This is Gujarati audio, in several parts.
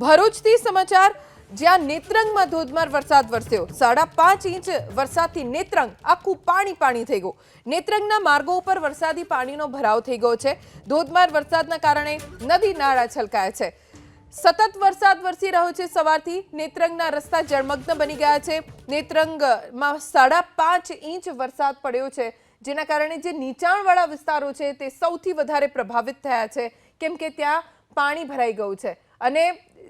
ભરૂચથી સમાચાર. જ્યાં નેત્રંગમાં ધોધમાર વરસાદ વરસ્યો. સાડા પાંચ ઇંચ વરસાદથી નેત્રંગ આખું પાણી પાણી થઈ ગયું. નેત્રંગના માર્ગો ઉપર વરસાદી પાણીનો ભરાવ થઈ ગયો છે. ધોધમાર વરસાદના કારણે નદી નાળા છલકાયા છે. સતત વરસાદ વરસી રહ્યો છે સવારથી. નેત્રંગના રસ્તા જળમગ્ન બની ગયા છે. નેત્રંગમાં સાડા પાંચ ઇંચ વરસાદ પડ્યો છે, જેના કારણે જે નીચાણવાળા વિસ્તારો છે તે સૌથી વધારે પ્રભાવિત થયા છે. કેમ કે ત્યાં પાણી ભરાઈ ગયું છે. અને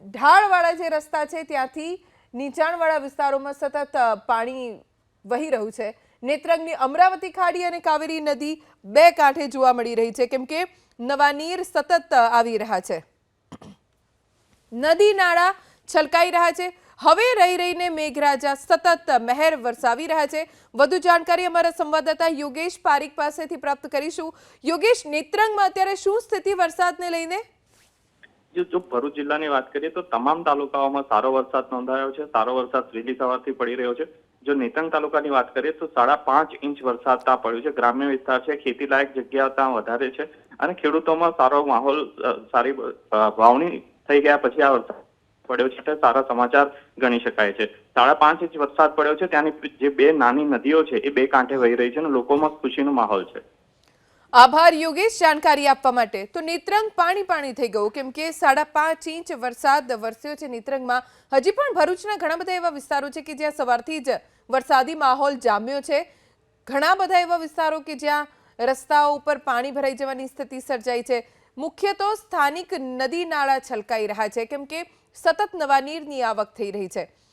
ઢાળવાળા જે રસ્તા છે, ત્યાંથી નીચાણવાળા વિસ્તારોમાં સતત પાણી વહી રહ્યું છે. નેત્રંગની અમરાવતી ખાડી અને કાવેરી નદી બે કાંઠે જોવા મળી રહી છે. કેમ કે નવા નીર સતત આવી રહ્યા છે. નદી નાળા છલકાઈ રહ્યા છે. હવે રહી રહીને મેઘરાજા સતત મહેર વરસાવી રહ્યા છે. વધુ જાણકારી અમારા સંવાદદાતા યોગેશ પારીખ પાસેથી પ્રાપ્ત કરીશું. યોગેશ, નેત્રંગમાં અત્યારે શું સ્થિતિ વરસાદને લઈને? જો ભરૂચ જિલ્લાની વાત કરીએ તો તમામ તાલુકાઓમાં સારો વરસાદ નોંધાયો છે. સારો વરસાદ વહેલી સવારથી પડી રહ્યો છે. જો નેતંગ તાલુકાની વાત કરીએ તો સાડા પાંચ ઇંચ વરસાદ ત્યાં પડ્યો છે. ગ્રામ્ય વિસ્તાર છે. ખેતી લાયક જગ્યા ત્યાં વધારે છે અને ખેડૂતોમાં સારો માહોલ સારી વાવણી થઈ ગયા પછી આ વરસાદ પડ્યો છે સારા સમાચાર ગણી શકાય છે. સાડા પાંચ ઇંચ વરસાદ પડ્યો છે. ત્યાંની જે બે નાની નદીઓ છે એ બે કાંઠે વહી રહી છે અને લોકોમાં ખુશીનો માહોલ છે. આભાર યોગેશ જાણકારી આપવા માટે. તો નેત્રંગ પાણી પાણી થઈ ગયું. કેમ કે સાડા પાંચ ઇંચ વરસાદ વરસ્યો છે નેત્રંગમાં. હજી પણ ભરૂચના ઘણા બધા એવા વિસ્તારો છે કે જ્યાં સવારથી જ વરસાદી માહોલ જામ્યો છે. ઘણા બધા એવા વિસ્તારો કે જ્યાં રસ્તાઓ ઉપર પાણી ભરાઈ જવાની સ્થિતિ સર્જાઈ છે. મુખ્ય તો સ્થાનિક નદી નાળા છલકાઈ રહ્યા છે. કેમ કે સતત નવા નીરની આવક થઈ રહી છે.